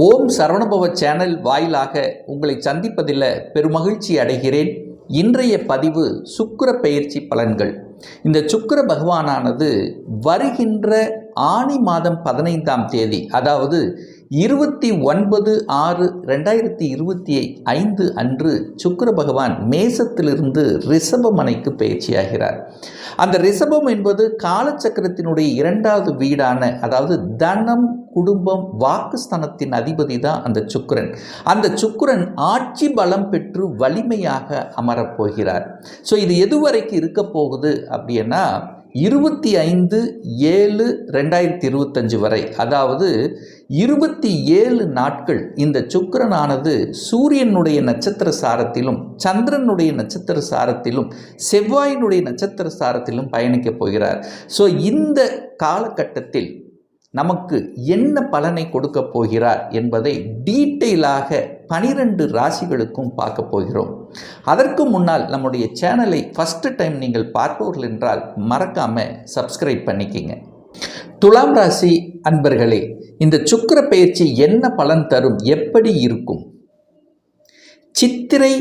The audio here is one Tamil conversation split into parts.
ஓம் சரவணபவ சேனல் வாயிலாக உங்களை சந்திப்பதில் பெருமகிழ்ச்சி அடைகிறேன். இன்றைய பதிவு சுக்கிர பெயர்ச்சி பலன்கள். இந்த சுக்கிர பகவானானது வருகின்ற ஆனி மாதம் பதினைந்தாம் தேதி அதாவது இருபத்தி ஒன்பது ஆறு ரெண்டாயிரத்தி இருபத்தி ஐந்து அன்று சுக்கர பகவான் மேசத்திலிருந்து ரிஷபமனைக்கு பயிற்சியாகிறார். அந்த ரிஷபம் என்பது காலச்சக்கரத்தினுடைய இரண்டாவது வீடான அதாவது தனம் குடும்பம் வாக்குஸ்தானத்தின் அதிபதி தான் அந்த சுக்கிரன். அந்த சுக்கிரன் ஆட்சி பலம் பெற்று வலிமையாக அமரப்போகிறார் ஸோ இது எதுவரைக்கும் இருக்க போகுது அப்படின்னா இருபத்தி ஐந்து ஏழு ரெண்டாயிரத்தி இருபத்தஞ்சு வரை அதாவது இருபத்தி ஏழு நாட்கள் இந்த சுக்கரனானது சூரியனுடைய நட்சத்திர சாரத்திலும் சந்திரனுடைய நட்சத்திர சாரத்திலும் செவ்வாயினுடைய நட்சத்திர சாரத்திலும் பயணிக்கப் போகிறார். ஸோ இந்த காலகட்டத்தில் நமக்கு என்ன பலனை கொடுக்க போகிறார் என்பதை டீட்டெயிலாக பனிரெண்டு ராசிகளுக்கும் பார்க்க போகிறோம். அதற்கு முன்னால் நம்முடைய சேனலை ஃபஸ்ட்டு டைம் நீங்கள் பார்ப்பவர்கள் என்றால் மறக்காமல் சப்ஸ்கிரைப் பண்ணிக்கிங்க. துலாம் ராசி அன்பர்களே இந்த சுக்கிர பயிற்சி என்ன பலன் தரும்? எப்படி இருக்கும்? சித்திரை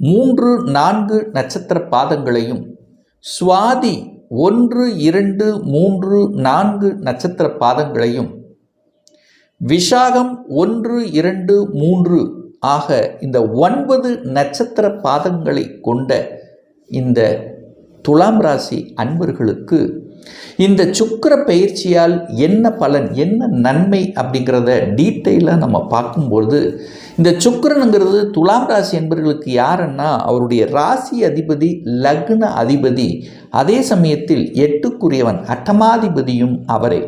மூன்று நான்கு நட்சத்திர பாதங்களையும் சுவாதி ஒன்று இரண்டு மூன்று நான்கு நட்சத்திர பாதங்களையும் விஷாகம் ஒன்று இரண்டு மூன்று ஆக இந்த ஒன்பது நட்சத்திர பாதங்களை கொண்ட இந்த துலாம் ராசி அன்பர்களுக்கு இந்த சுக்கர பயிற்சியால் என்ன பலன் என்ன நன்மை அப்படிங்கிறத டீட்டெயிலாக நம்ம பார்க்கும்பொழுது இந்த சுக்கரனுங்கிறது துலாம் ராசி என்பர்களுக்கு யாருன்னா அவருடைய ராசி அதிபதி லக்ன அதிபதி அதே சமயத்தில் எட்டுக்குரியவன் அட்டமாதிபதியும் அவரே.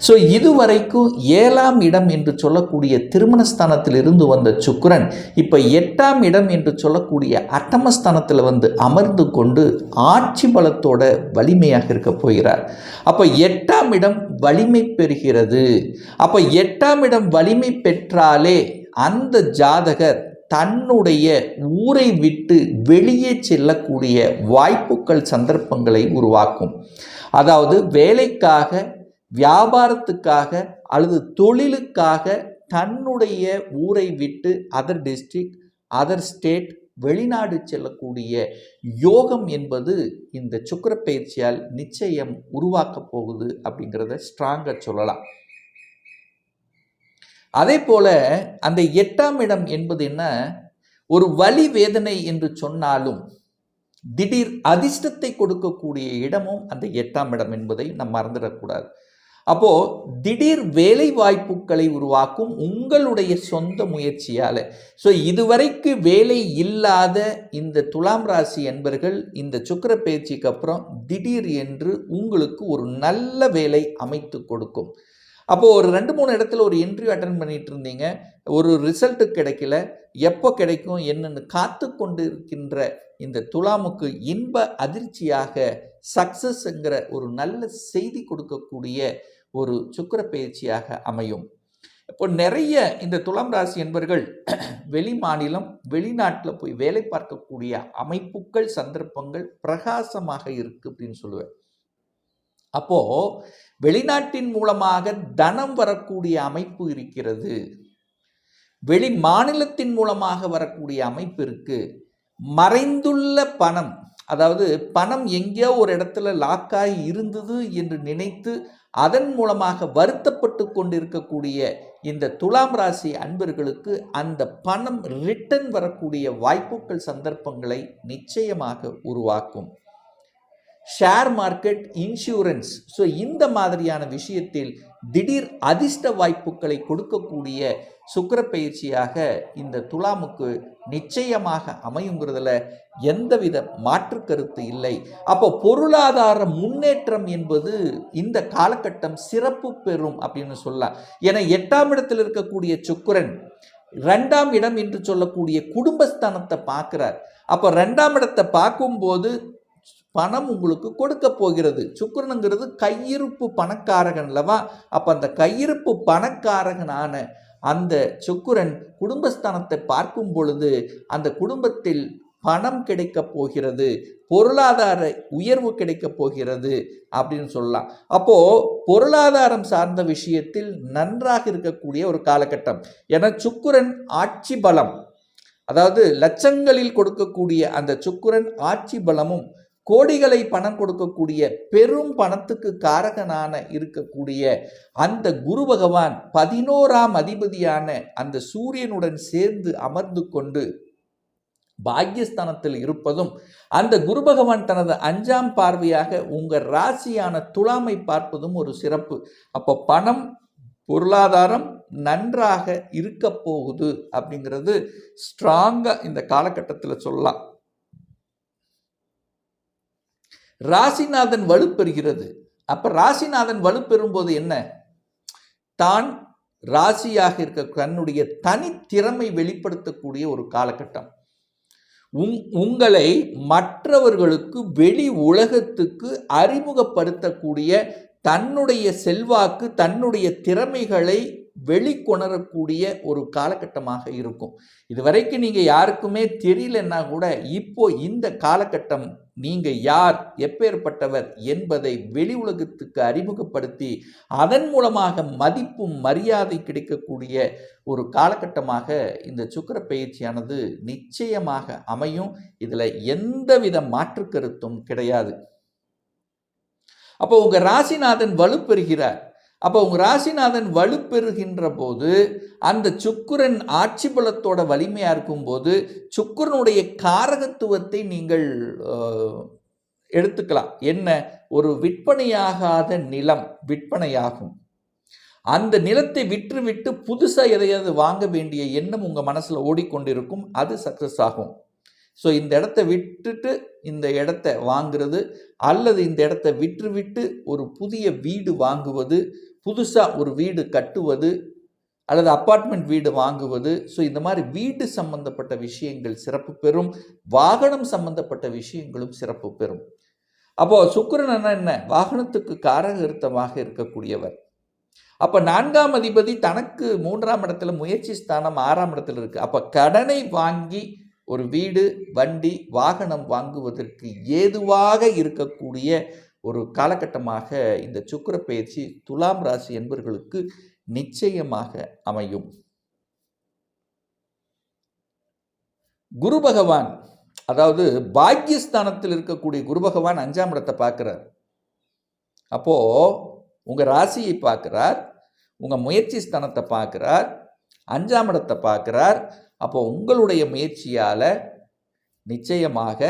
ஸோ இதுவரைக்கும் ஏழாம் இடம் என்று சொல்லக்கூடிய திருமணஸ்தானத்தில் இருந்து வந்த சுக்கரன் இப்போ எட்டாம் இடம் என்று சொல்லக்கூடிய அட்டமஸ்தானத்தில் வந்து அமர்ந்து கொண்டு ஆட்சி பலத்தோட வலிமையாக இருக்க போகிறார். அப்போ எட்டாம் இடம் வலிமை பெறுகிறது. அப்போ எட்டாம் இடம் வலிமை பெற்றாலே அந்த ஜாதகர் தன்னுடைய ஊரை விட்டு வெளியே செல்லக்கூடிய வாய்ப்புகள் சந்தர்ப்பங்களை உருவாக்கும். அதாவது வேலைக்காக வியாபாரத்துக்காக அல்லது தொழிலுக்காக தன்னுடைய ஊரை விட்டு அதர் டிஸ்ட்ரிக்ட் அதர் ஸ்டேட் வெளிநாடு செல்லக்கூடிய யோகம் என்பது இந்த சுக்கர பயிற்சியால் நிச்சயம் உருவாக்க போகுது அப்படிங்கிறத ஸ்ட்ராங்காக சொல்லலாம். அதே போல அந்த எட்டாம் இடம் என்பது என்ன? ஒரு வலி வேதனை என்று சொன்னாலும் திடீர் அதிர்ஷ்டத்தை கொடுக்கக்கூடிய இடமும் அந்த எட்டாம் இடம் என்பதை நாம் மறந்துடக்கூடாது. அப்போ திடீர் வேலை வாய்ப்புகளை உருவாக்கும் உங்களுடைய சொந்த முயற்சியால். ஸோ இதுவரைக்கு வேலை இல்லாத இந்த துலாம் ராசி என்பர்கள் இந்த சுக்கர பயிற்சிக்கு அப்புறம் திடீர் என்று உங்களுக்கு ஒரு நல்ல வேலை அமைத்து கொடுக்கும். அப்போது ஒரு ரெண்டு மூணு இடத்துல ஒரு இன்டர்வியூ அட்டன் பண்ணிட்டு இருந்தீங்க. ஒரு ரிசல்ட்டு கிடைக்கல. எப்போ கிடைக்கும்? என்னன்னு காத்து கொண்டு இருக்கின்ற இந்த துலாமுக்கு இன்ப அதிர்ச்சியாக சக்சஸ்ங்கிற ஒரு நல்ல செய்தி கொடுக்கக்கூடிய ஒரு சுக்கர பயிற்சியாக அமையும். இப்போ நிறைய இந்த துலாம் ராசி என்பர்கள் வெளி மாநிலம் வெளிநாட்டில் போய் வேலை பார்க்கக்கூடிய அமைப்புகள் சந்தர்ப்பங்கள் பிரகாசமாக இருக்கு அப்படின்னு சொல்லுவேன். அப்போ வெளிநாட்டின் மூலமாக தனம் வரக்கூடிய அமைப்பு இருக்கிறது. வெளி மாநிலத்தின் மூலமாக வரக்கூடிய அமைப்பு இருக்கு. மறைந்துள்ள பணம் அதாவது பணம் எங்கேயோ ஒரு இடத்துல லாக்காகி இருந்தது என்று நினைத்து அதன் மூலமாக வருத்தப்பட்டு கொண்டிருக்கக்கூடிய இந்த துலாம் ராசி அன்பர்களுக்கு அந்த பணம் ரிட்டன் வரக்கூடிய வாய்ப்புகள் சந்தர்ப்பங்களை நிச்சயமாக உருவாக்கும். ஷேர் மார்க்கெட் இன்சூரன்ஸ் ஸோ இந்த மாதிரியான விஷயத்தில் திடீர் அதிர்ஷ்ட வாய்ப்புகளை கொடுக்கக்கூடிய சுக்கர பயிற்சியாக இந்த துலாமுக்கு நிச்சயமாக அமையுங்கிறதுல எந்தவித மாற்று கருத்து இல்லை. அப்போ பொருளாதார முன்னேற்றம் என்பது இந்த காலகட்டம் சிறப்பு பெறும் அப்படின்னு சொல்லலாம். ஏன்னா எட்டாம் இடத்தில் இருக்கக்கூடிய சுக்கரன் ரெண்டாம் இடம் என்று சொல்லக்கூடிய குடும்பஸ்தானத்தை பார்க்குறார். அப்போ ரெண்டாம் இடத்தை பார்க்கும்போது பணம் உங்களுக்கு கொடுக்க போகிறது. சுக்கரனுங்கிறது கையிருப்பு பணக்காரகன் அல்லவா? அப்போ அந்த கையிருப்பு பணக்காரகனான அந்த சுக்குரன் குடும்பஸ்தானத்தை பார்க்கும் பொழுது அந்த குடும்பத்தில் பணம் கிடைக்கப் போகிறது. பொருளாதார உயர்வு கிடைக்கப் போகிறது அப்படின்னு சொல்லலாம். அப்போ பொருளாதாரம் சார்ந்த விஷயத்தில் நன்றாக இருக்கக்கூடிய ஒரு காலகட்டம். என சுக்குரன் ஆட்சி பலம். அதாவது லட்சங்களில் கொடுக்கக்கூடிய அந்த சுக்குரன் ஆட்சி பலமும் கோடிகளை பணம் கொடுக்கக்கூடிய பெரும் பணத்துக்கு காரகனான இருக்கக்கூடிய அந்த குரு பகவான் பதினோராம் அதிபதியான அந்த சூரியனுடன் சேர்ந்து அமர்ந்து கொண்டு பாக்யஸ்தானத்தில் இருப்பதும் அந்த குரு பகவான் தனது அஞ்சாம் பார்வையாக உங்கள் ராசியான துலாமை பார்ப்பதும் ஒரு சிறப்பு. அப்போ பணம் பொருளாதாரம் நன்றாக இருக்க போகுது அப்படிங்கிறது ஸ்ட்ராங்காக இந்த காலகட்டத்தில் சொல்லலாம். ராசிநாதன் வலுப்பெறுகிறது. அப்போ ராசிநாதன் வலுப்பெறும்போது என்ன? தான் ராசியாக இருக்க தன்னுடைய தனித்திறமை வெளிப்படுத்தக்கூடிய ஒரு காலகட்டம். உங் உங்களை மற்றவர்களுக்கு வெளி உலகத்துக்கு அறிமுகப்படுத்தக்கூடிய தன்னுடைய செல்வாக்கு தன்னுடைய திறமைகளை வெளிக்கொணரக்கூடிய ஒரு காலகட்டமாக இருக்கும். இதுவரைக்கும் நீங்க யாருக்குமே தெரியலன்னா கூட இப்போ இந்த காலகட்டம் நீங்க யார் எப்பேற்பட்டவர் என்பதை வெளி உலகத்துக்கு அறிமுகப்படுத்தி அதன் மூலமாக மதிப்பும் மரியாதை கிடைக்கக்கூடிய ஒரு காலகட்டமாக இந்த சுக்கர பயிற்சியானது நிச்சயமாக அமையும். இதில் எந்தவித மாற்று கருத்தும் கிடையாது. அப்போ உங்க ராசிநாதன் வலுப்பெறுகிறார். அப்போ உங்கள் ராசிநாதன் வலுப்பெறுகின்ற போது அந்த சுக்குரன் ஆட்சி பலத்தோட வலிமையாக இருக்கும்போது சுக்குரனுடைய காரகத்துவத்தை நீங்கள் எடுத்துக்கலாம். என்ன? ஒரு விற்பனையாகாத நிலம் விற்பனையாகும். அந்த நிலத்தை விற்றுவிட்டு புதுசாக எதையாவது வாங்க வேண்டிய எண்ணம் உங்கள் மனசில் ஓடிக்கொண்டிருக்கும். அது சக்ஸஸ் ஆகும். ஸோ இந்த இடத்த விட்டுட்டு இந்த இடத்த வாங்குறது அல்லது இந்த இடத்த விற்றுவிட்டு ஒரு புதிய வீடு வாங்குவது புதுசாக ஒரு வீடு கட்டுவது அல்லது அப்பார்ட்மெண்ட் வீடு வாங்குவது. ஸோ இந்த மாதிரி வீடு சம்பந்தப்பட்ட விஷயங்கள் சிறப்பு பெறும் வாகனம் சம்பந்தப்பட்ட விஷயங்களும் சிறப்பு பெறும். அப்போது சுக்கரன் என்ன? வாகனத்துக்கு காரகிருத்தமாக இருக்கக்கூடியவர். அப்போ நான்காம் அதிபதி தனக்கு மூன்றாம் இடத்துல முயற்சி ஸ்தானம் ஆறாம் இடத்துல இருக்குது அப்போ கடனை வாங்கி ஒரு வீடு வண்டி வாகனம் வாங்குவதற்கு ஏதுவாக இருக்கக்கூடிய ஒரு காலகட்டமாக இந்த சுக்கர பயிற்சி துலாம் ராசி என்பவர்களுக்கு நிச்சயமாக அமையும். குரு பகவான் அதாவது பாக்கியஸ்தானத்தில் இருக்கக்கூடிய குரு பகவான் அஞ்சாம் இடத்தை பார்க்கிறார். அப்போ உங்க ராசியை பார்க்கிறார் உங்க முயற்சி ஸ்தானத்தை பார்க்கிறார் அஞ்சாம் இடத்தை பார்க்கிறார் அப்போ உங்களுடைய முயற்சியால் நிச்சயமாக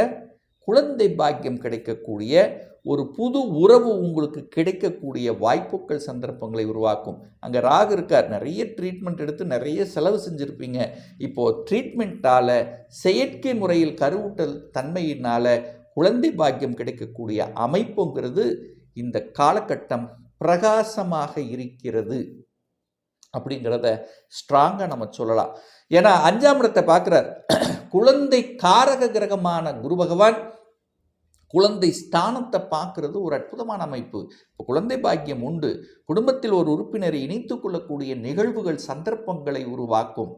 குழந்தை பாக்கியம் கிடைக்கக்கூடிய ஒரு புது உறவு உங்களுக்கு கிடைக்கக்கூடிய வாய்ப்புகள் சந்தர்ப்பங்களை உருவாக்கும். அங்கே ராகு இருக்கார். நிறைய ட்ரீட்மெண்ட் எடுத்து நிறைய செலவு செஞ்சுருப்பீங்க. இப்போது ட்ரீட்மெண்ட்டால் செயற்கை முறையில் கருவூட்டல் தன்மையினால் குழந்தை பாக்கியம் கிடைக்கக்கூடிய அமைப்புங்கிறது இந்த காலகட்டம் பிரகாசமாக இருக்கிறது. அப்படிங்கிறத ஸ்ட்ராங்காக நம்ம சொல்லலாம். ஏன்னா அஞ்சாம் இடத்தை பார்க்குறார். குழந்தை காரக கிரகமான குரு பகவான் குழந்தை ஸ்தானத்தை பார்க்கறது ஒரு அற்புதமான அமைப்பு. இப்போ குழந்தை பாக்கியம் உண்டு. குடும்பத்தில் ஒரு உறுப்பினரை இணைத்து கொள்ளக்கூடிய நிகழ்வுகள் சந்தர்ப்பங்களை உருவாக்கும்.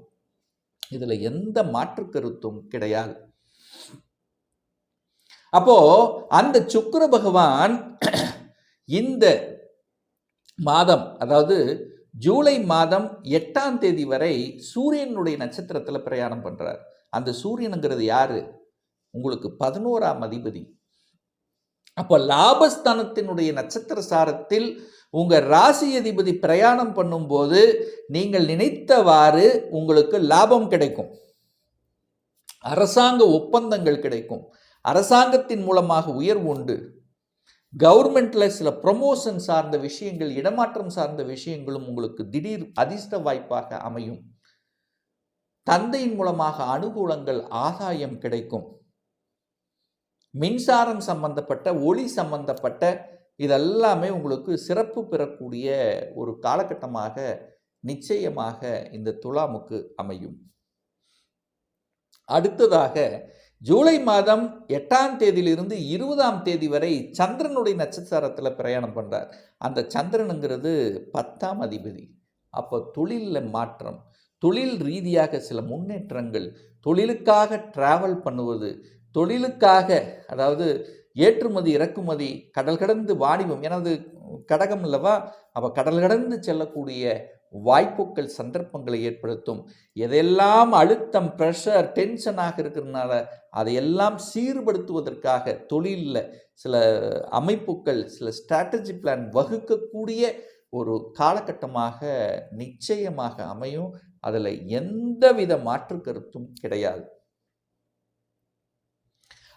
இதில் எந்த மாற்று கருத்தும் கிடையாது. அப்போ அந்த சுக்கர பகவான் இந்த மாதம் அதாவது ஜூலை மாதம் எட்டாம் தேதி வரை சூரியனுடைய நட்சத்திரத்தில் பிரயாணம் பண்ணுறார் அந்த சூரியனுங்கிறது யாரு? உங்களுக்கு பதினோராம் அதிபதி. அப்போ லாபஸ்தானத்தினுடைய நட்சத்திர சாரத்தில் உங்கள் ராசி அதிபதி பிரயாணம் பண்ணும்போது நீங்கள் நினைத்தவாறு உங்களுக்கு லாபம் கிடைக்கும். அரசாங்க ஒப்பந்தங்கள் கிடைக்கும். அரசாங்கத்தின் மூலமாக உயர்வு உண்டு. கவர்மெண்ட்ல சில ப்ரொமோஷன் சார்ந்த விஷயங்கள் இடமாற்றம் சார்ந்த விஷயங்களும் உங்களுக்கு திடீர் அதிர்ஷ்ட வாய்ப்பாக அமையும். தந்தையின் மூலமாக அனுகூலங்கள் ஆதாயம் கிடைக்கும். மின்சாரம் சம்பந்தப்பட்ட ஒளி சம்பந்தப்பட்ட இதெல்லாமே உங்களுக்கு சிறப்பு பெறக்கூடிய ஒரு காலகட்டமாக நிச்சயமாக இந்த துலாமுக்கு அமையும். அடுத்ததாக ஜூலை மாதம் எட்டாம் தேதியிலிருந்து இருபதாம் தேதி வரை சந்திரனுடைய நட்சத்திரத்தில் பிரயாணம் பண்ணுறார் அந்த சந்திரனுங்கிறது பத்தாம் அதிபதி. அப்போ தொழிலில் மாற்றம் தொழில் ரீதியாக சில முன்னேற்றங்கள் தொழிலுக்காக டிராவல் பண்ணுவது தொழிலுக்காக அதாவது ஏற்றுமதி இறக்குமதி கடல் கடந்து வாணிபம் எனது கடகம் அல்லவா? அப்போ கடல் கடந்து செல்லக்கூடிய வாய்ப்புகள் சந்தர்ப்பங்களை ஏற்படுத்தும். எதெல்லாம் அழுத்தம் ப்ரெஷர் டென்ஷனாக இருக்கிறதுனால அதையெல்லாம் சீர்படுத்துவதற்காக தொழிலில் சில அமைப்புகள் சில ஸ்ட்ராட்டஜி பிளான் வகுக்கக்கூடிய ஒரு காலகட்டமாக நிச்சயமாக அமையும். அதில் எந்தவித மாற்று கருத்தும் கிடையாது.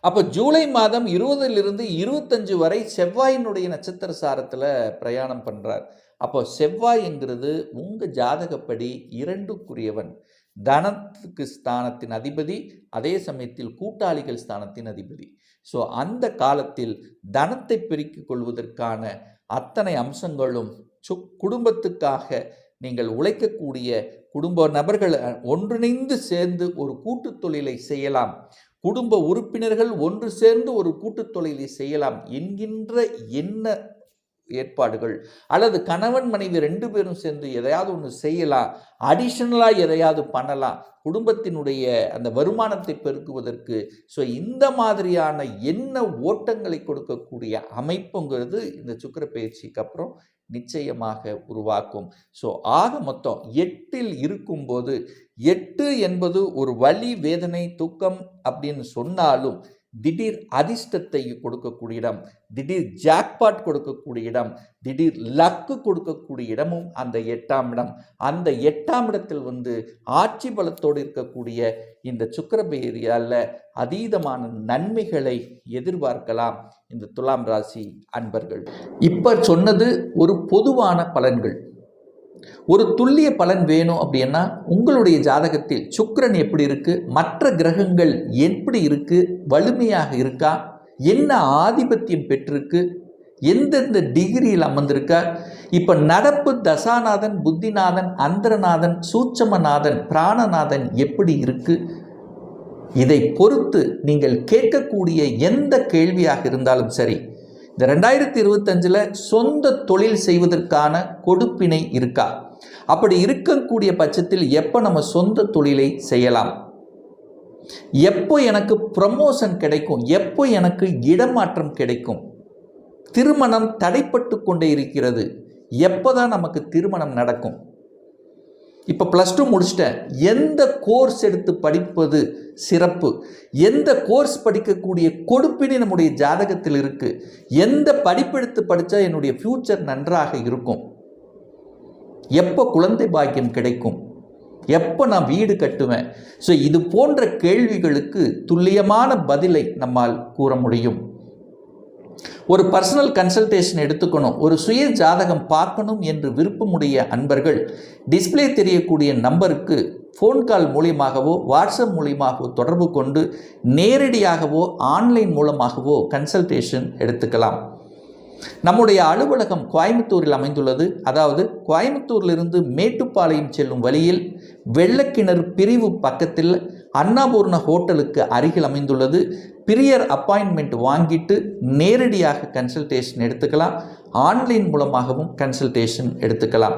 அப்போ ஜூலை மாதம் இருபதிலிருந்து இருபத்தஞ்சு வரை செவ்வாயினுடைய நட்சத்திர சாரத்தில் பிரயாணம் பண்ணுறார் அப்போ செவ்வாய்ங்கிறது உங்கள் ஜாதகப்படி இரண்டுக்குரியவன். தனத்துக்கு ஸ்தானத்தின் அதிபதி அதே சமயத்தில் கூட்டாளிகள் ஸ்தானத்தின் அதிபதி. ஸோ அந்த காலத்தில் தனத்தை பெருக்கிக் கொள்வதற்கான அத்தனை அம்சங்களும் சு குடும்பத்துக்காக நீங்கள் உழைக்கக்கூடிய குடும்ப நபர்கள் ஒன்றிணைந்து சேர்ந்து ஒரு கூட்டுத் தொழிலை செய்யலாம். குடும்ப உறுப்பினர்கள் ஒன்று சேர்ந்து ஒரு கூட்டுத் தொழிலை செய்யலாம் என்கின்ற எண்ண ஏற்பாடுகள். அல்லது கணவன் மனைவி ரெண்டு பேரும் சேர்ந்து எதையாவது ஒன்று செய்யலாம். அடிஷ்னலாக எதையாவது பண்ணலாம். குடும்பத்தினுடைய அந்த வருமானத்தை பெருக்குவதற்கு. ஸோ இந்த மாதிரியான என்ன ஓட்டங்களை கொடுக்கக்கூடிய அமைப்புங்கிறது இந்த சுக்கர பயிற்சிக்கு அப்புறம் நிச்சயமாக உருவாக்கும். ஸோ ஆக மொத்தம் எட்டில் இருக்கும்போது எட்டு என்பது ஒரு வலி வேதனை தூக்கம் அப்படின்னு சொன்னாலும் திடீர் அதிர்ஷ்டத்தை கொடுக்கக்கூடிய இடம் திடீர் ஜாக்பாட் கொடுக்கக்கூடிய இடம் திடீர் லக்கு கொடுக்கக்கூடிய இடமும் அந்த எட்டாம் இடம். அந்த எட்டாம் இடத்தில் வந்து ஆட்சி பலத்தோடு இருக்கக்கூடிய இந்த சுக்கரபேரியால் அதீதமான நன்மைகளை எதிர்பார்க்கலாம் இந்த துலாம் ராசி அன்பர்கள். இப்போ சொன்னது ஒரு பொதுவான பலன்கள். ஒரு துல்லிய பலன் வேணும் அப்படின்னா உங்களுடைய ஜாதகத்தில் சுக்கரன் எப்படி இருக்குது மற்ற கிரகங்கள் எப்படி இருக்குது வலிமையாக இருக்கா? என்ன ஆதிபத்தியம் பெற்றிருக்கு? எந்தெந்த டிகிரியில் அமர்ந்திருக்கார் இப்போ நடப்பு தசாநாதன் புத்திநாதன் அந்தரநாதன் சூட்சமநாதன் பிராணநாதன் எப்படி இருக்குது இதை பொறுத்து நீங்கள் கேட்கக்கூடிய எந்த கேள்வியாக இருந்தாலும் சரி இந்த ரெண்டாயிரத்தி இருபத்தஞ்சில் சொந்த தொழில் செய்வதற்கான கொடுப்பினை இருக்கா? அப்படி இருக்கக்கூடிய பட்சத்தில் எப்போ நம்ம சொந்த தொழிலை செய்யலாம்? எப்போ எனக்கு ப்ரமோஷன் கிடைக்கும்? எப்போ எனக்கு இடமாற்றம் கிடைக்கும்? திருமணம் தடைப்பட்டு கொண்டே இருக்கிறது. எப்போ தான் நமக்கு திருமணம் நடக்கும்? இப்போ ப்ளஸ் டூ முடிச்சிட்டேன். எந்த கோர்ஸ் எடுத்து படிப்பது சிறப்பு? எந்த கோர்ஸ் படிக்கக்கூடிய கொடுப்பினை நம்முடைய ஜாதகத்தில் இருக்குது எந்த படிப்பெடுத்து படித்தா என்னுடைய ஃப்யூச்சர் நன்றாக இருக்கும்? எப்போ குழந்தை பாக்கியம் கிடைக்கும்? எப்போ நான் வீடு கட்டுவேன்? ஸோ இது போன்ற கேள்விகளுக்கு துல்லியமான பதிலை நம்மால் கூற முடியும். ஒரு பர்சனல் கன்சல்டேஷன் எடுத்துக்கணும் ஒரு சுய ஜாதகம் பார்க்கணும் என்று விருப்பமுடைய அன்பர்கள் டிஸ்ப்ளே தெரியக்கூடிய நம்பருக்கு ஃபோன் கால் மூலியமாகவோ வாட்ஸ்அப் மூலியமாகவோ தொடர்பு கொண்டு நேரடியாகவோ ஆன்லைன் மூலமாகவோ கன்சல்டேஷன் எடுத்துக்கலாம். நம்முடைய அலுவலகம் கோயம்புத்தூரில் அமைந்துள்ளது. அதாவது கோயம்புத்தூரிலிருந்து மேட்டுப்பாளையம் செல்லும் வழியில் வெள்ளக்கிணறு பிரிவு பக்கத்தில் அன்னபூர்ண ஹோட்டலுக்கு அருகில் அமைந்துள்ளது. பிரியர் அப்பாயின்மெண்ட் வாங்கிட்டு நேரடியாக கன்சல்டேஷன் எடுத்துக்கலாம். ஆன்லைன் மூலமாகவும் கன்சல்டேஷன் எடுத்துக்கலாம்.